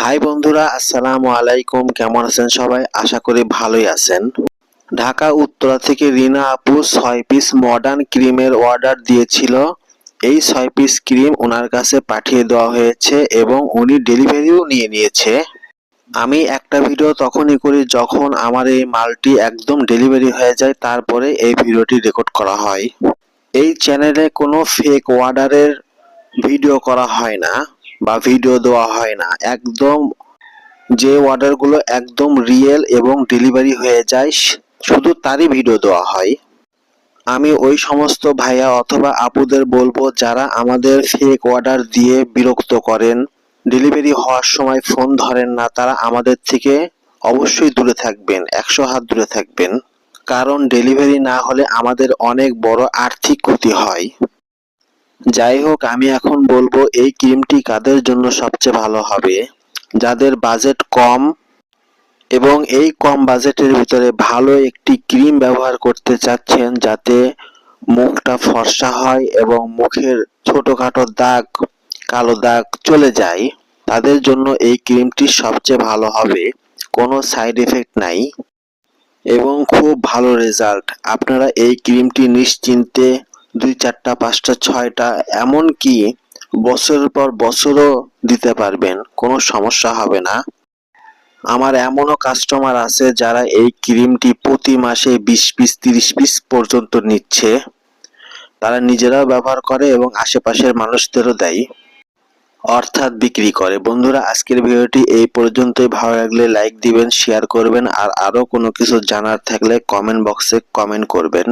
High বন্ধুরা, আসসালামু আলাইকুম। কেমন আছেন সবাই? আশা করি ভালোই আছেন। ঢাকা উত্তরা থেকে রিনা আপু ছয় পিস মডার্ন ক্রিমের অর্ডার দিয়েছিল। এই ছয় পিস ক্রিম ওনার কাছে পাঠিয়ে দেওয়া হয়েছে এবং উনি ডেলিভারিও নিয়ে নিয়েছে। আমি একটা ভিডিও তখনই করি যখন আমার এই মালটি একদম ডেলিভারি হয়ে যায়, তারপরে এই ভিডিওটি রেকর্ড করা হয়। এই চ্যানেলে কোনো ফেক অর্ডারের ভিডিও করা হয় না। বা ভিডিও দেওয়া হয় না। একদম যে অর্ডারগুলো একদম রিয়েল এবং ডেলিভারি হয়ে যায় শুধু তারই ভিডিও দেওয়া হয়। আমি ওই সমস্ত ভাইয়া অথবা আপুদের বলব, যারা আমাদের ফেক অর্ডার দিয়ে বিরক্ত করেন ডেলিভারি হওয়ার সময় ফোন ধরেন না, তারা আমাদের থেকে অবশ্যই দূরে থাকবেন, একশো হাত দূরে থাকবেন। কারণ ডেলিভারি না হলে আমাদের অনেক বড় আর্থিক ক্ষতি হয়। যাই হোক, আমি এখন বলব এই ক্রিমটি কাদের জন্য সবচেয়ে ভালো হবে? যাদের বাজেট কম এবং এই কম বাজেটের ভিতরে ভালো একটি ক্রিম ব্যবহার করতে চাচ্ছেন যাতে মুখটা ফর্সা হয় এবং মুখের ছোটখাটো দাগ, কালো দাগ চলে যায়, তাদের জন্য এই ক্রিমটি সবচেয়ে ভালো হবে। কোনো সাইড এফেক্ট নাই এবং খুব ভালো রেজাল্ট। আপনারা এই ক্রিমটি নিশ্চিন্তে দুই চারটা, পাঁচটা, ছয়টা এমন কি বছরের পর বছরও দিতে পারবেন, কোনো সমস্যা হবে না। আমার এমনও কাস্টমার আছে যারা এই ক্রিমটি প্রতি মাসে বিশ পিস, তিরিশ পিস পর্যন্ত নিচ্ছে। তারা নিজেরাও ব্যবহার করে এবং আশেপাশের মানুষদেরও দেয়, অর্থাৎ বিক্রি করে। বন্ধুরা, আজকের ভিডিওটি এই পর্যন্তই। ভালো লাগলে লাইক দিবেন শেয়ার করবেন, আর আরও কোনো কিছু জানার থাকলে কমেন্ট বক্সে কমেন্ট করবেন।